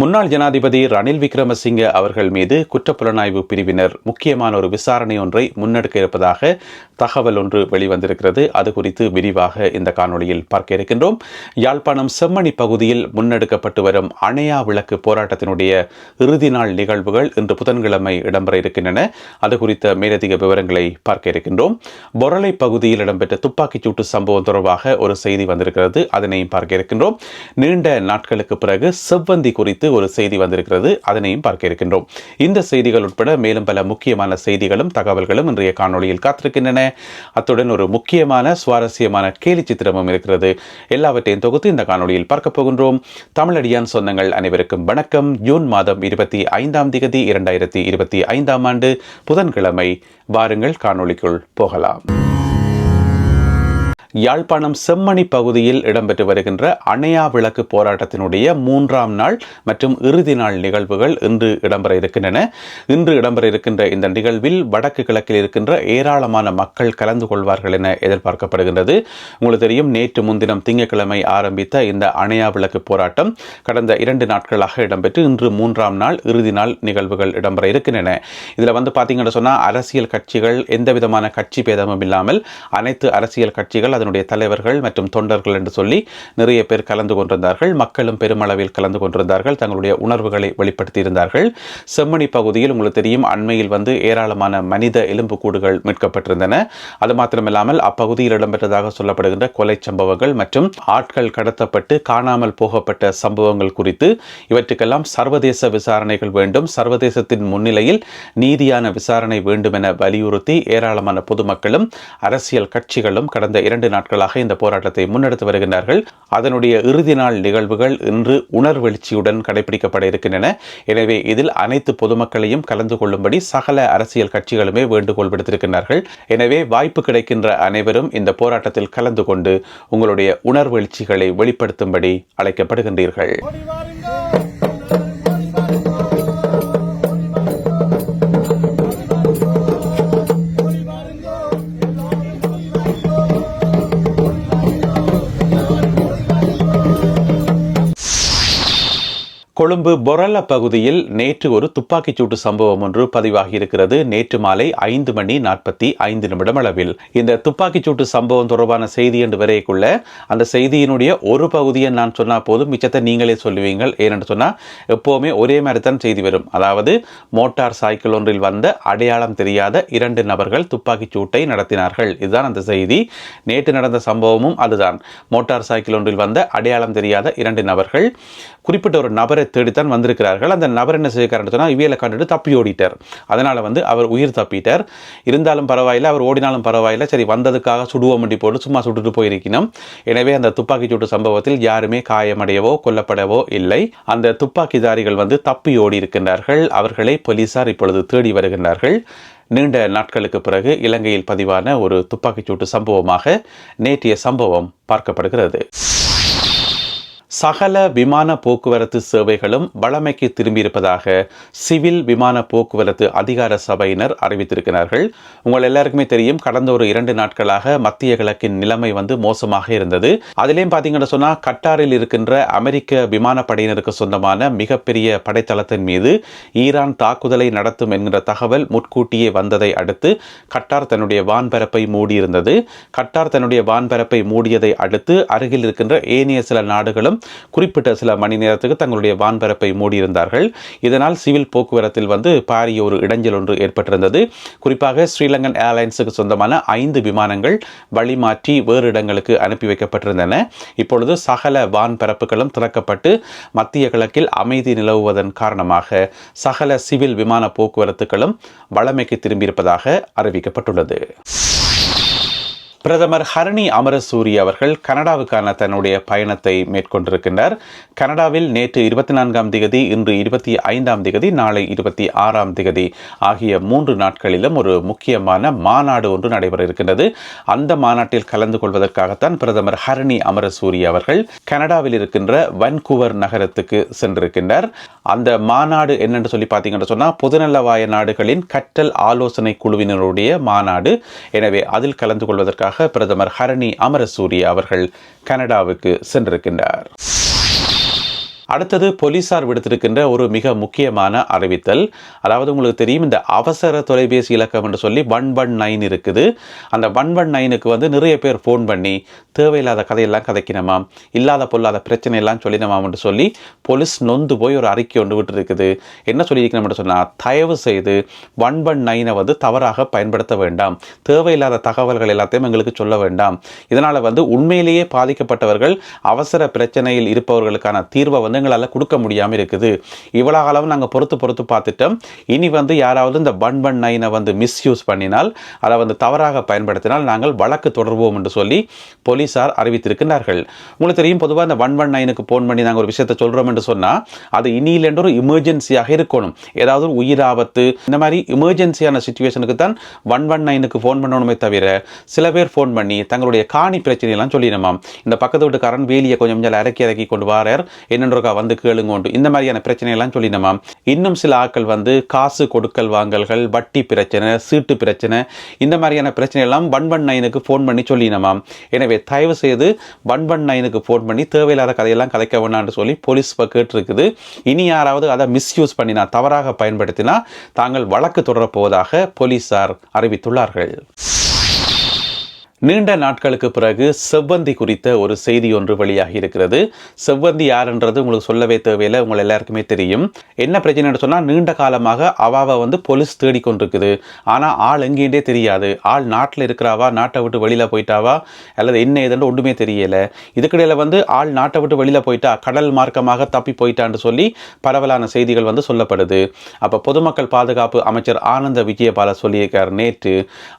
முன்னாள் ஜனாதிபதி ரணில் விக்ரமசிங்க அவர்கள் மீது குற்றப்புலனாய்வு பிரிவினர் முக்கியமான ஒரு விசாரணை ஒன்றை முன்னெடுக்க இருப்பதாக தகவல் ஒன்று வெளிவந்திருக்கிறது. அது குறித்து விரிவாக இந்த காணொளியில் பார்க்க இருக்கின்றோம். யாழ்ப்பாணம் செம்மணி பகுதியில் முன்னெடுக்கப்பட்டு வரும் அணையா விளக்கு போராட்டத்தினுடைய இறுதி நாள் நிகழ்வுகள் இன்று புதன்கிழமை இடம்பெற இருக்கின்றன. அது குறித்த மேலதிக விவரங்களை பார்க்க இருக்கின்றோம். பொரளை பகுதியில் இடம்பெற்ற துப்பாக்கிச் சூட்டு சம்பவம் தொடர்பாக ஒரு செய்தி வந்திருக்கிறது. அதனையும் பார்க்க இருக்கின்றோம். நீண்ட நாட்களுக்கு பிறகு செவ்வந்தி குறித்து ஒரு செய்தி வந்திருக்கிறது. அதனையும் பார்க்க இருக்கின்றோம். இந்த செய்திகள் உட்பட மேலும் பல முக்கியமான செய்திகளும் தகவல்களும் இன்றைய காணொலியில் காத்திருக்கின்றன. அத்துடன் ஒரு முக்கியமான சுவாரஸ்யமான கேலி சித்திரமும் இருக்கிறது. எல்லாவற்றையும் தொகுத்து இந்த காணொலியில் பார்க்க போகின்றோம். தமிழடியான் சொந்தங்கள் அனைவருக்கும் வணக்கம். ஜூன் மாதம் இருபத்தி ஐந்தாம் திகதி இரண்டாயிரத்தி இருபத்தி ஐந்தாம் ஆண்டு புதன்கிழமை. வாருங்கள் காணொலிக்குள் போகலாம். யாழ்ப்பாணம் செம்மணி பகுதியில் இடம்பெற்று வருகின்ற அணையா விளக்கு போராட்டத்தினுடைய மூன்றாம் நாள் மற்றும் இறுதி நாள் நிகழ்வுகள் இன்று இடம்பெற இருக்கின்றன. இன்று இடம்பெற இருக்கின்ற இந்த நிகழ்வில் வடக்கு கிழக்கில் இருக்கின்ற ஏராளமான மக்கள் கலந்து கொள்வார்கள் என எதிர்பார்க்கப்படுகின்றது. உங்களுக்கு தெரியும் நேற்று முன்தினம் திங்கட்கிழமை ஆரம்பித்த இந்த அணையா விளக்கு போராட்டம் கடந்த இரண்டு நாட்களாக இடம்பெற்று இன்று மூன்றாம் நாள் இறுதி நாள் நிகழ்வுகள் இடம்பெற இருக்கின்றன. இதில் வந்து பார்த்தீங்கன்னு சொன்னால் அரசியல் கட்சிகள் எந்த விதமான கட்சி பேதமும் இல்லாமல் அனைத்து அரசியல் கட்சிகள் அதனுடைய தலைவர்கள் மற்றும் தொண்டர்கள் என்று சொல்லி நிறைய பேர் கலந்து கொண்டிருந்தார்கள். மக்களும் பெருமளவில் கலந்து கொண்டிருந்தார்கள். தங்களுடைய உணர்வுகளை வெளிப்படுத்தியிருந்தார்கள். செம்மணி பகுதியில் உங்களுக்கு தெரியும் அண்மையில் வந்து ஏராளமான மனித எலும்புக்கூடுகள் மீட்கப்பட்டிருந்தன. அது மாத்திரமில்லாமல் அப்பகுதியில் இடம்பெற்றதாக சொல்லப்படுகின்ற கொலை சம்பவங்கள் மற்றும் ஆட்கள் கடத்தப்பட்டு காணாமல் போகப்பட்ட சம்பவங்கள் குறித்து இவற்றுக்கெல்லாம் சர்வதேச விசாரணைகள் வேண்டும். சர்வதேசத்தின் முன்னிலையில் நீதியான விசாரணை வேண்டும் என வலியுறுத்தி ஏராளமான பொதுமக்களும் அரசியல் கட்சிகளும் கடந்த இரண்டு நாட்களாக இந்த போராட்டத்தை முன்னெடுத்து வருகின்றார்கள். அதனுடைய இறுதி நாள் நிகழ்வுகள் இன்று உணர்வெழுச்சியுடன் கடைபிடிக்கப்பட இருக்கின்றன. எனவே இதில் அனைத்து பொதுமக்களையும் கலந்து கொள்ளும்படி சகல அரசியல் கட்சிகளுமே வேண்டுகோள் விடுத்திருக்கின்றார்கள். எனவே வாய்ப்பு கிடைக்கின்ற அனைவரும் இந்த போராட்டத்தில் கலந்து கொண்டு உங்களுடைய உணர்வெழுச்சிகளை வெளிப்படுத்தும்படி அழைக்கப்படுகின்றீர்கள். கொழும்பு பொரல பகுதியில் நேற்று ஒரு துப்பாக்கிச்சூட்டு சம்பவம் ஒன்று பதிவாகியிருக்கிறது. நேற்று மாலை ஐந்து மணி நாற்பத்தி ஐந்து நிமிடம் அளவில். இந்த துப்பாக்கிச்சூட்டு சம்பவம் தொடர்பான செய்தி என்று வரையக்குள்ள அந்த செய்தியினுடைய ஒரு பகுதியை நான் சொன்னால் போதும் மிச்சத்தை நீங்களே சொல்லுவீங்கள். ஏனென்று சொன்னால் எப்போவுமே ஒரே மாதிரி தான் செய்தி வரும். அதாவது மோட்டார் சைக்கிள் ஒன்றில் வந்த அடையாளம் தெரியாத இரண்டு நபர்கள் துப்பாக்கிச் சூட்டை நடத்தினார்கள். இதுதான் அந்த செய்தி. நேற்று நடந்த சம்பவமும் அதுதான். மோட்டார் சைக்கிள் ஒன்றில் வந்த அடையாளம் தெரியாத இரண்டு நபர்கள் குறிப்பிட்ட ஒரு நபரை தேடித்தான் வந்திருக்கிறார்கள். அந்த நபர் என்ன செய்யக்காரன்னு சொன்னால் இவியலை கண்டுட்டு தப்பி ஓடிட்டார். அதனால் வந்து அவர் உயிர் தப்பிட்டார். இருந்தாலும் பரவாயில்லை அவர் ஓடினாலும் பரவாயில்லை. சரி வந்ததுக்காக சுடுவோம் வண்டி போட்டு சும்மா சுட்டுட்டு போயிருக்கணும். எனவே அந்த துப்பாக்கி சூட்டு சம்பவத்தில் யாருமே காயமடையவோ கொல்லப்படவோ இல்லை. அந்த துப்பாக்கிதாரிகள் வந்து தப்பி ஓடி இருக்கின்றார்கள் அவர்களை போலீசார் இப்பொழுது தேடி வருகின்றார்கள். நீண்ட நாட்களுக்கு பிறகு இலங்கையில் பதிவான ஒரு துப்பாக்கிச்சூட்டு சம்பவமாக நேற்றைய சம்பவம் பார்க்கப்படுகிறது. சகல விமான போக்குவரத்து சேவைகளும் வளமைக்கு திரும்பியிருப்பதாக சிவில் விமான போக்குவரத்து அதிகார சபையினர் அறிவித்திருக்கிறார்கள். உங்கள் எல்லாருக்குமே தெரியும் கடந்த ஒரு இரண்டு நாட்களாக மத்திய கிழக்கின் நிலைமை வந்து மோசமாக இருந்தது. அதிலேயும் பார்த்தீங்கன்னு சொன்னால் கட்டாரில் இருக்கின்ற அமெரிக்க விமானப்படையினருக்கு சொந்தமான மிகப்பெரிய படைத்தளத்தின் மீது ஈரான் தாக்குதலை நடத்தும் என்கிற தகவல் முற்கூட்டியே வந்ததை அடுத்து கட்டார் தன்னுடைய வான்பரப்பை மூடியிருந்தது. கட்டார் தன்னுடைய வான்பரப்பை மூடியதை அடுத்து அருகில் இருக்கின்ற ஏனைய சில நாடுகளும் குறிப்பிட்ட சில மணி நேரத்துக்கு தங்களுடைய வான்பரப்பை மூடியிருந்தார்கள். இதனால் சிவில் போக்குவரத்தில் வந்து பாரிய ஒரு இடைஞ்சல் ஒன்று ஏற்பட்டிருந்தது. குறிப்பாக ஸ்ரீலங்கன் ஏர்லைன்ஸுக்கு சொந்தமான ஐந்து விமானங்கள் வழிமாற்றி வேறு இடங்களுக்கு அனுப்பி வைக்கப்பட்டிருந்தன. இப்பொழுது சகல வான்பரப்புகளும் திறக்கப்பட்டு மத்திய கிழக்கில் அமைதி நிலவுவதன் காரணமாக சகல சிவில் விமான போக்குவரத்துகளும் வளமைக்கு திரும்பியிருப்பதாக அறிவிக்கப்பட்டுள்ளது. பிரதமர் ஹரணி அமரசூரி அவர்கள் கனடாவுக்கான தன்னுடைய பயணத்தை மேற்கொண்டிருக்கின்றார். கனடாவில் நேற்று இருபத்தி நான்காம் திகதி இன்று இருபத்தி ஐந்தாம் திகதி நாளை இருபத்தி ஆறாம் திகதி ஆகிய மூன்று நாட்களிலும் ஒரு முக்கியமான மாநாடு ஒன்று நடைபெற இருக்கின்றது அந்த மாநாட்டில் கலந்து கொள்வதற்காகத்தான் பிரதமர் ஹரணி அமரசூரி அவர்கள் கனடாவில் இருக்கின்ற வன்கூவர் நகரத்துக்கு சென்றிருக்கின்றார். அந்த மாநாடு என்னென்று சொல்லி பார்த்தீங்கன்னு சொன்னால் பொதுநலவாய நாடுகளின் கற்றல் ஆலோசனை குழுவினருடைய மாநாடு. எனவே அதில் கலந்து கொள்வதற்காக பிரதமர் ஹரணி அமரசூரிய அவர்கள் கனடாவுக்கு சென்றிருக்கின்றார். அடுத்தது போலீசார் விடுத்திருக்கின்ற ஒரு மிக முக்கியமான அறிவித்தல். அதாவது உங்களுக்கு தெரியும் இந்த அவசர தொலைபேசி இலக்கம் என்று சொல்லி ஒன் ஒன் நைன் இருக்குது. அந்த ஒன் ஒன் நைனுக்கு வந்து நிறைய பேர் ஃபோன் பண்ணி தேவையில்லாத கதையெல்லாம் கதைக்கணுமாம் இல்லாத பொல்லாத பிரச்சனையெல்லாம் சொல்லினமாம் என்று சொல்லி போலீஸ் நொந்து போய் ஒரு அறிக்கை ஒன்று விட்டுருக்குது. என்ன சொல்லியிருக்கணும்னு சொன்னால் தயவு செய்து ஒன் ஒன் நைனை வந்து தவறாக பயன்படுத்த வேண்டாம். தேவையில்லாத தகவல்கள் எல்லாத்தையும் எங்களுக்கு சொல்ல வேண்டாம். இதனால் வந்து உண்மையிலேயே பாதிக்கப்பட்டவர்கள் அவசர பிரச்சனையில் இருப்பவர்களுக்கான தீர்வை வந்து எங்களால் கொடுக்க முடியாமல் இருக்குது. இவ்வளோ அளவு நாங்கள் பொறுத்து பொறுத்து பார்த்துட்டோம். இனி வந்து யாராவது இந்த ஒன் ஒன் நைனை வந்து மிஸ்யூஸ் பண்ணினால் அதை வந்து தவறாக பயன்படுத்தினால் நாங்கள் வழக்கு தொடர்வோம் என்று சொல்லி போலீசார் அறிவித்திருக்கிறார்கள் உங்களுக்கு தெரியும் பொதுவாக இந்த ஒன் ஒன் நைனுக்கு ஃபோன் பண்ணி நாங்கள் ஒரு விஷயத்தை சொல்கிறோம் என்று சொன்னால் அது இனியிலேருந்து ஒரு இமர்ஜென்சியாக இருக்கணும். ஏதாவது ஒரு உயிர் ஆபத்து இந்த மாதிரி இமர்ஜென்சியான சுச்சுவேஷனுக்கு தான் ஒன் ஒன் நைனுக்கு ஃபோன் பண்ணணுமே தவிர சில பேர் ஃபோன் பண்ணி தங்களுடைய காணி பிரச்சனையெல்லாம் சொல்லிடணுமாம் இந்த பக்கத்து வீட்டுக்காரன் வேலியை கொஞ்சம் கொஞ்சம் இறக்கி இறக்கி கொண்டு வாரார். என்னன்றக்கா வந்து கேளுங்கோண்டு இந்த மாதிரியான பிரச்சனையெல்லாம் சொல்லிடணுமாம் இன்னும் சில ஆட்கள் வந்து காசு கொடுக்கல் வாங்கல்கள் வட்டி பிரச்சனை சீட்டு பிரச்சனை இந்த மாதிரியான பிரச்சனை எல்லாம் ஒன் ஒன் நைனுக்கு ஃபோன் பண்ணி சொல்லினமாம் எனவே தயவு செய்து ஒன் ஒன் நைனுக்கு ஃபோன் பண்ணி தேவையில்லாத கதையெல்லாம் கதைக்க வேணாம்னு சொல்லி போலீஸ் இப்போ கேட்டிருக்குது. இனி யாராவது அதை மிஸ்யூஸ் பண்ணினா தவறாக பயன்படுத்தினா தாங்கள் வழக்கு தொடரப்போவதாக போலீஸார் அறிவித்துள்ளார்கள். நீண்ட நாட்களுக்கு பிறகு செவ்வந்தி குறித்த ஒரு செய்தி ஒன்று வெளியாகி இருக்கிறது. செவ்வந்தி யாருன்றது உங்களுக்கு சொல்லவே தேவையில்லை உங்களை எல்லாருக்குமே தெரியும். என்ன பிரச்சனைன்னு சொன்னால் நீண்ட காலமாக அவாவை வந்து போலீஸ் தேடிக்கொண்டிருக்குது ஆனால் ஆள் எங்கேண்டே தெரியாது. ஆள் நாட்டில் இருக்கிறாவா நாட்டை விட்டு வெளியில் போயிட்டாவா அல்லது என்ன ஏதுன்னு ஒன்றுமே தெரியலை. இதுக்கிடையில் வந்து ஆள் நாட்டை விட்டு வெளியில் போயிட்டா கடல் மார்க்கமாக தப்பி போயிட்டான்னு சொல்லி பரவலான செய்திகள் வந்து சொல்லப்படுது. அப்போ பொதுமக்கள் பாதுகாப்பு அமைச்சர் ஆனந்த விஜயபால சொல்லியிருக்கார் நேற்று.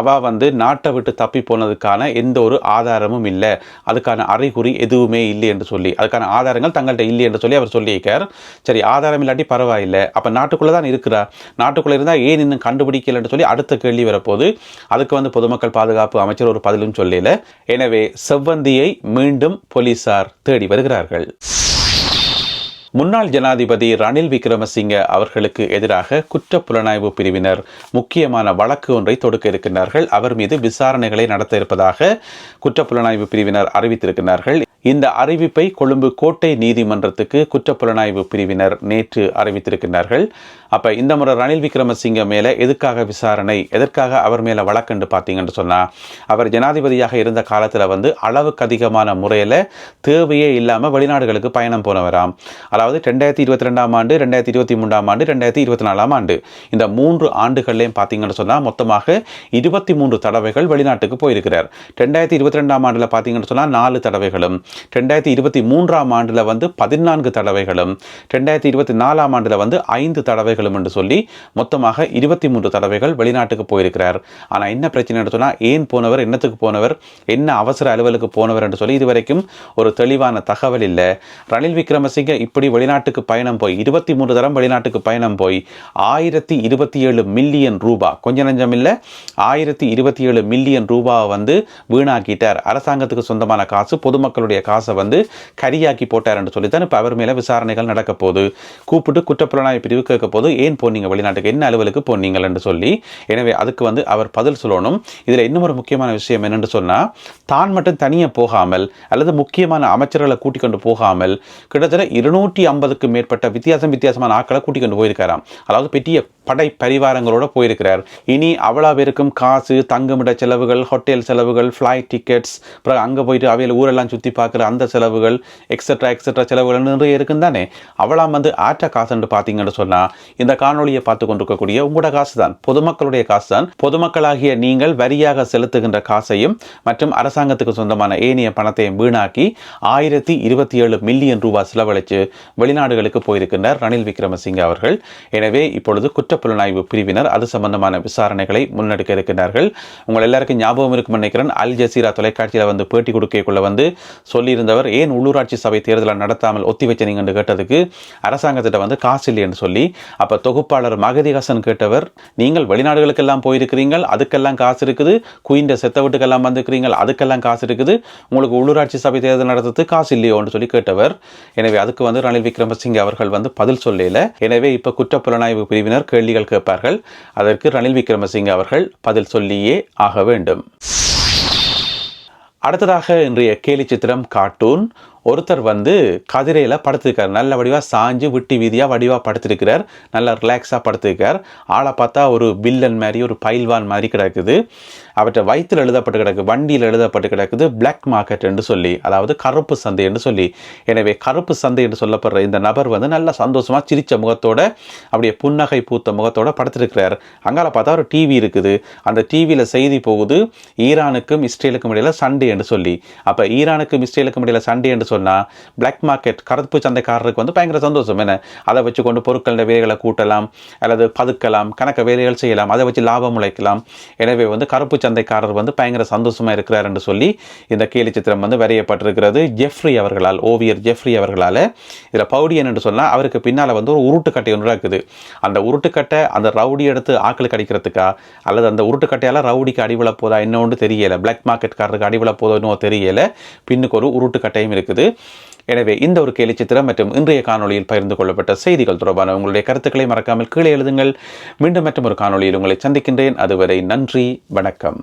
அவா வந்து நாட்டை விட்டு தப்பி அதுக்கான எந்த ஒரு ஆதாரமும் இல்லை. அதுக்கான அறிகுறி எதுவுமே இல்லை என்று சொல்லி அதுக்கான ஆதாரங்கள் தங்கள்கிட்ட இல்லை என்று சொல்லி அவர் சொல்லியிருக்கார். சரி ஆதாரம் இல்லாட்டி பரவாயில்லை. அப்போ நாட்டுக்குள்ளே தான் இருக்கிறா? நாட்டுக்குள்ளே இருந்தால் ஏன் இன்னும் கண்டுபிடிக்கலன்னு சொல்லி அடுத்த கேள்வி வரப்போது அதுக்கு வந்து பொதுமக்கள் பாதுகாப்பு அமைச்சர் ஒரு பதிலும் சொல்லல. எனவே செவ்வந்தியை மீண்டும் போலீசார் தேடி வருகிறார்கள். முன்னாள் ஜனாதிபதி ரணில் விக்ரமசிங்க அவர்களுக்கு எதிராக குற்ற புலனாய்வு பிரிவினர் முக்கியமான வழக்கு ஒன்றை தொடுக்க இருக்கின்றார்கள். அவர் மீது விசாரணைகளை நடத்த இருப்பதாக குற்ற புலனாய்வு பிரிவினர் அறிவித்திருக்கிறார்கள் இந்த அறிவிப்பை கொழும்பு கோட்டை நீதிமன்றத்துக்கு குற்றப்புலனாய்வு பிரிவினர் நேற்று அறிவித்திருக்கின்றார்கள். அப்போ இந்த முறை ரணில் விக்ரமசிங்க மேலே எதுக்காக விசாரணை எதற்காக அவர் மேலே வழக்கண்டு பார்த்தீங்கன்னு சொன்னால் அவர் ஜனாதிபதியாக இருந்த காலத்தில் வந்து அளவுக்கு அதிகமான முறையில் தேவையே இல்லாமல் வெளிநாடுகளுக்கு பயணம் போனவராம். அதாவது ரெண்டாயிரத்தி இருபத்தி ரெண்டாம் ஆண்டு ரெண்டாயிரத்தி இருபத்தி மூன்றாம் ஆண்டு ரெண்டாயிரத்தி இருபத்தி நாலாம் ஆண்டு. இந்த மூன்று ஆண்டுகள்லேயும் பார்த்தீங்கன்னு சொன்னால் மொத்தமாக இருபத்தி மூன்று தடவைகள் வெளிநாட்டுக்கு போயிருக்கிறார். ரெண்டாயிரத்தி இருபத்தி ரெண்டாம் ஆண்டில் பார்த்தீங்கன்னு சொன்னால் நாலு தடவைகளும். ரெண்டாயிரத்தி இருபத்தி மூன்றாம் ஆண்டில் வந்து பதினான்கு தடவைகளும் ரெண்டாயிரத்தி இருபத்தி நாலாம் ஆண்டில் வந்து ஐந்து தடவைகளும் என்று சொல்லி மொத்தமாக இருபத்தி மூன்று தடவைகள் வெளிநாட்டுக்கு போயிருக்கிறார். ஆனால் என்ன பிரச்சனை சொன்னால் ஏன் போனவர் என்னத்துக்கு போனவர் என்ன அவசர அலுவலுக்கு போனவர் என்று சொல்லி இதுவரைக்கும் ஒரு தெளிவான தகவல் இல்லை. ரணில் விக்ரமசிங்க இப்படி வெளிநாட்டுக்கு பயணம் போய் இருபத்தி மூன்று தரம் வெளிநாட்டுக்கு பயணம் போய் ஆயிரத்தி இருபத்தி ஏழு மில்லியன் ரூபா கொஞ்சம் நஞ்சம் இல்லை ஆயிரத்தி இருபத்தி ஏழு மில்லியன் ரூபாவை வந்து வீணாக்கிட்டார். அரசாங்கத்துக்கு சொந்தமான காசு பொதுமக்களுடைய காசை வந்து கரியாக்கி போட்டார்னு சொல்லி தான் இப்போ அவர் மேலே விசாரணைகள் நடக்க போகுது. கூப்பிட்டு குற்றப்புலனாய்வு பிரிவு கேட்க போது ஏன் போனீங்க? வெளிநாட்டுக்கு என்ன அலுவலுக்கு போனீங்கள்னு என்று சொல்லி. எனவே அதுக்கு வந்து அவர் பதில் சொல்லணும். இதில் இன்னும் ஒரு முக்கியமான விஷயம் என்னென்னு சொன்னால் தான் மட்டும் தனியாக போகாமல் அல்லது முக்கியமான அமைச்சர்களை கூட்டிக் கொண்டு போகாமல் கிட்டத்தட்ட இருநூற்றி ஐம்பதுக்கு மேற்பட்ட வித்தியாசம் வித்தியாசமான ஆட்களை கூட்டிக் கொண்டு போயிருக்காராம் அதாவது பெரிய படை பரிவாரங்களோட போயிருக்கிறார். இனி அவ்வளோ பேருக்கும் காசு தங்குமிட செலவுகள் ஹோட்டல் செலவுகள் ஃப்ளைட் டிக்கெட்ஸ் அப்புறம் அங்கே போயிட்டு அவையில் ஊரெல்லாம் சுற்றி பார்க்குற அந்த செலவுகள் எக்ஸட்ரா எக்ஸட்ரா செலவுகள் நிறைய இருக்கும் தானே? அவளாம் வந்து ஆற்ற காசுன்னு பார்த்தீங்கன்னு சொன்னால் இந்த காணொலியை பார்த்து கொண்டிருக்கக்கூடிய உங்களோட காசு தான் பொதுமக்களுடைய காசு தான் பொதுமக்களாகிய நீங்கள் வரியாக செலுத்துகின்ற காசையும் மற்றும் அரசாங்கத்துக்கு சொந்தமான ஏனைய பணத்தையும் வீணாக்கி ஆயிரத்தி இருபத்தி ஏழு மில்லியன் ரூபாய் செலவழித்து வெளிநாடுகளுக்கு போயிருக்கின்றார் ரணில் விக்ரமசிங்க அவர்கள். எனவே இப்பொழுது குற்றப்புலனாய்வு பிரிவினர் அது சம்பந்தமான விசாரணைகளை முன்னெடுக்க இருக்கின்றார்கள். உங்கள் எல்லாருக்கும் ஞாபகம் இருக்கும் நினைக்கிறேன். அல் ஜசீரா தொலைக்காட்சியில் வந்து பேட்டி கொடுக்கக்குள்ள வந்து சொல்லியிருந்தவர் ஏன் உள்ளூராட்சி சபை தேர்தலை நடத்தாமல் ஒத்தி வச்சனீங்கன்னு கேட்டதுக்கு அரசாங்கத்திட்ட வந்து காசு இல்லைன்னு சொல்லி அப்போ தொகுப்பாளர் மகதி ஹசன் கேட்டவர் நீங்கள் வெளிநாடுகளுக்கெல்லாம் போயிருக்கிறீங்கள் அதுக்கெல்லாம் காசு இருக்குது குயின்ற செத்த வீட்டுக்கெல்லாம் வந்திருக்கிறீங்கள் அதுக்கெல்லாம் காசு இருக்குது உங்களுக்கு உள்ளூராட்சி சபை தேர்தல் நடத்துறது காசு இல்லையோன்னு சொல்லி கேட்டவர் எனவே அதுக்கு வந்து ரணில் விக்ரமசிங்கே அவர்கள் வந்து பதில் சொல்லல. எனவே இப்போ குற்றப்புலனாய்வு பிரிவினர் கேள்விகள் கேட்பார்கள். அதற்கு ரணில் விக்ரமசிங்கே அவர்கள் பதில் சொல்லியே ஆக வேண்டும். அடுத்ததாக இன்றைய கேலி சித்திரம் கார்ட்டூன் ஒருத்தர் வந்து கதிரையில் படுத்துருக்கார். நல்ல வடிவாக சாஞ்சு விட்டி வீதியாக வடிவாக படுத்திருக்கிறார். நல்லா ரிலாக்ஸாக படுத்துருக்கார். ஆளை பார்த்தா ஒரு வில்லன் மாதிரி ஒரு பைல்வான் மாதிரி கிடக்குது. அவற்றை வயிற்றில் எழுதப்பட்டு கிடக்கு வண்டியில் எழுதப்பட்டு கிடக்குது பிளாக் மார்க்கெட் என்று சொல்லி அதாவது கருப்பு சந்தை என்று சொல்லி. எனவே கருப்பு சந்தை என்று சொல்லப்படுற இந்த நபர் வந்து நல்லா சந்தோஷமாக சிரித்த முகத்தோட அப்படியே புன்னகை பூத்த முகத்தோட படுத்திருக்கிறார். அங்கால பார்த்தா ஒரு டிவி இருக்குது. அந்த டிவியில் செய்தி போகுது ஈரானுக்கும் இஸ்ரேலுக்கும் இடையில சண்டே என்று சொல்லி. அப்போ ஈரானுக்கும் இஸ்ரேலுக்கும் இடையில சண்டே என்று சொன்னால் பிளாக் மார்க்கெட் கருப்பு சந்தைக்காரருக்கு வந்து பயங்கர சந்தோஷம். என்ன? அதை வச்சு கொண்டு பொருட்கள வேலைகளை கூட்டலாம் அல்லது பதுக்கலாம் கணக்க வேலைகள் செய்யலாம் அதை வச்சு லாபம் உழைக்கலாம். எனவே வந்து கருப்பு சந்தை சந்தைக்காரர் வந்து பயங்கர சந்தோஷமாக இருக்கிறார் என்று சொல்லி இந்த கேலி சித்திரம் வந்து வரையப்பட்டிருக்கிறது. ஜெஃப்ரி அவர்களால் ஓவியர் ஜெஃப்ரி அவர்களால். இதில் பவுடியன் என்று சொன்னால் அவருக்கு பின்னால் வந்து ஒரு உருட்டுக்கட்டை ஒன்று இருக்குது. அந்த உருட்டுக்கட்டை அந்த ரவுடி எடுத்து ஆக்களுக்கு அடிக்கிறதுக்கா அல்லது அந்த உருட்டுக்கட்டையால் ரவுடிக்கு அடிவிழ போதா ஒன்று தெரியலை. பிளாக் மார்க்கெட்காரருக்கு அடிவிழ போதோ இன்னும் தெரியலை. பின்னுக்கு ஒரு உருட்டுக்கட்டையும் இருக்குது. எனவே இந்த ஒரு கேலி சித்திரம் மற்றும் இன்றைய காணொளியில் பகிர்ந்து கொள்ளப்பட்ட செய்திகள் தொடர்பான உங்களுடைய கருத்துக்களை மறக்காமல் கீழே எழுதுங்கள். மீண்டும் மற்றும் ஒரு காணொளியில் உங்களை சந்திக்கின்றேன். அதுவரை நன்றி வணக்கம்.